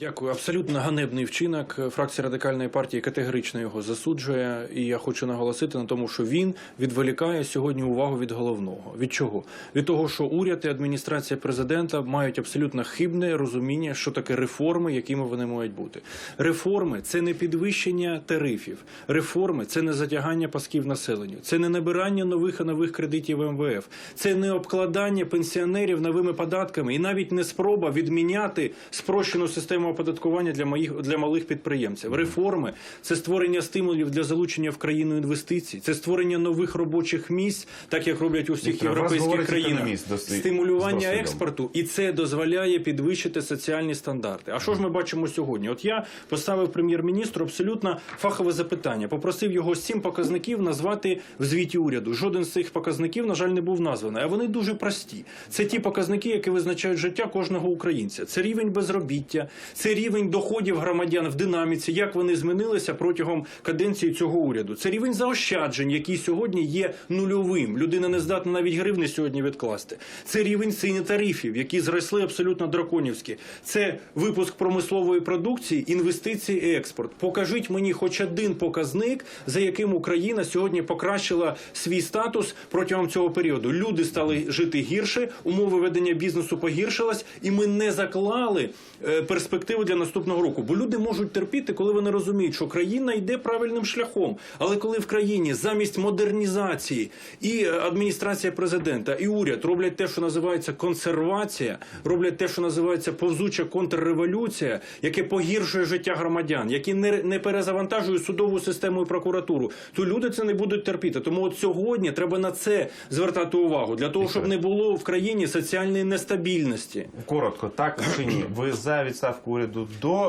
Дякую. Абсолютно ганебний вчинок. Фракція радикальної партії категорично його засуджує. І я хочу наголосити на тому, що він відволікає сьогодні увагу від головного. Від чого? Від того, що уряд і адміністрація президента мають абсолютно хибне розуміння, що таке реформи, якими вони мають бути. Реформи це не підвищення тарифів. Реформи це не затягання пасків населенню, це не набирання нових і нових кредитів МВФ, це не обкладання пенсіонерів новими податками і навіть не спроба відміняти спрощену систему оподаткування для моїх для малих підприємців. Реформи це створення стимулів для залучення в країну інвестицій, це створення нових робочих місць, так як роблять у всіх Віктор, європейських країнах. Стимулювання експорту, і це дозволяє підвищити соціальні стандарти. А що ж ми бачимо сьогодні? От я поставив прем'єр-міністру абсолютно фахове запитання. Попросив його сім показників назвати в звіті уряду. Жоден з цих показників, на жаль, не був названий. А вони дуже прості. Це ті показники, які визначають життя кожного українця. Це рівень безробіття, це рівень доходів громадян в динаміці, як вони змінилися протягом каденції цього уряду. Це рівень заощаджень, який сьогодні є нульовим. Людина не здатна навіть гривни сьогодні відкласти. Це рівень ціни тарифів, які зросли абсолютно драконівські. Це випуск промислової продукції, інвестиції і експорт. Покажіть мені хоч один показник, за яким Україна сьогодні покращила свій статус протягом цього періоду. Люди стали жити гірше, умови ведення бізнесу погіршились, і ми не заклали е, перспективу для наступного року. Бо люди можуть терпіти, коли вони розуміють, що країна йде правильним шляхом. Але коли в країні замість модернізації і е, адміністрація президента, і уряд роблять те, що називається консервація, роблять те, що називається повзуча контрреволюція, яке погіршує життя громадян, яке не, не перезавантажує судову систему і прокуратуру, то люди це не будуть терпіти. Тому от сьогодні треба на це звертати увагу для того, щоб не було в країні соціальної нестабільності. Коротко, так чи ні? Ви за відставку уряду до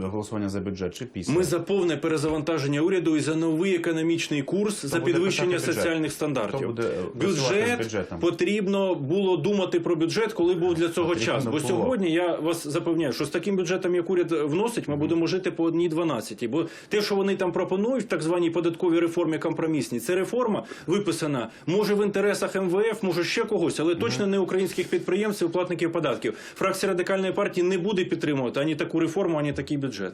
е, голосування за бюджет чи після? Ми за повне перезавантаження уряду і за новий економічний курс за підвищення соціальних стандартів. Хто буде, е, бюджет потрібно було думати про бюджет, коли був для цього Потрібно час. Бо було. сьогодні я вас запевняю, що з таким бюджетом, як уряд вносить, ми будемо жити по одній 12. Бо те, що вони там пропонують в так званій податковій реформі компромісній, це реформа виписана може в інтересах МВФ, може ще когось, але точно не українських підприємців, платників податків. Фракція радикальної партії не буде підтримувати ані такую реформу, они такий бюджет.